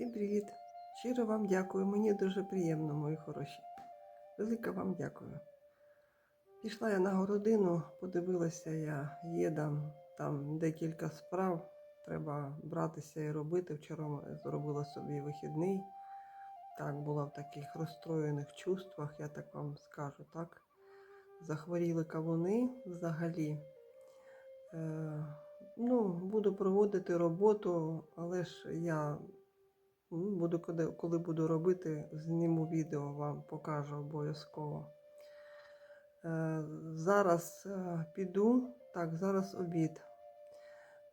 Всім привіт! Щиро вам дякую. Мені дуже приємно, мої хороші. Велике вам дякую. Пішла я на городину, подивилася я, є там, декілька справ. Треба братися і робити. Вчора зробила собі вихідний. Так, була в таких розстроєних чувствах, я так вам скажу, так. Захворіли кавуни взагалі. Е, ну, буду проводити роботу, але ж я буду, коли, буду робити, зніму відео, вам покажу обов'язково. Е, зараз е, піду, так, зараз обід.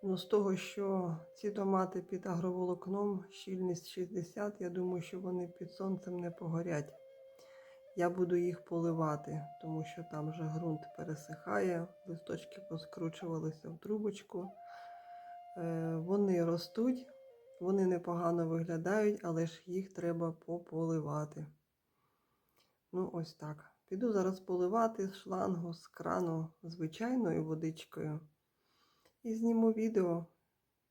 Ну, з того, що ці томати під агроволокном, щільність 60, я думаю, що вони під сонцем не погорять. Я буду їх поливати, тому що там вже ґрунт пересихає, листочки поскручувалися в трубочку. Е, Вони ростуть, вони непогано виглядають, але ж їх треба пополивати. Ну, ось так. Піду зараз поливати з шлангу, з крану звичайною водичкою. І зніму відео.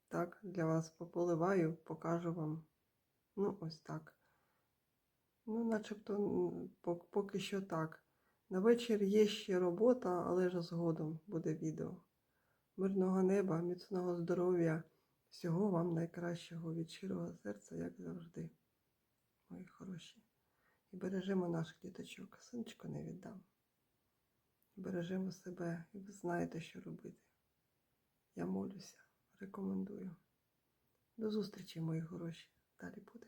Так, для вас пополиваю, покажу вам. Ну, ось так. Ну, начебто, поки що так. На вечір є ще робота, але ж згодом буде відео. Мирного неба, міцного здоров'я, всього вам найкращого від щирого серця, як завжди, мої хороші. І бережемо наших діточок. Синочку не віддам. Бережемо себе і ви знаєте, що робити. Я молюся, рекомендую. До зустрічі, мої хороші. Далі буде.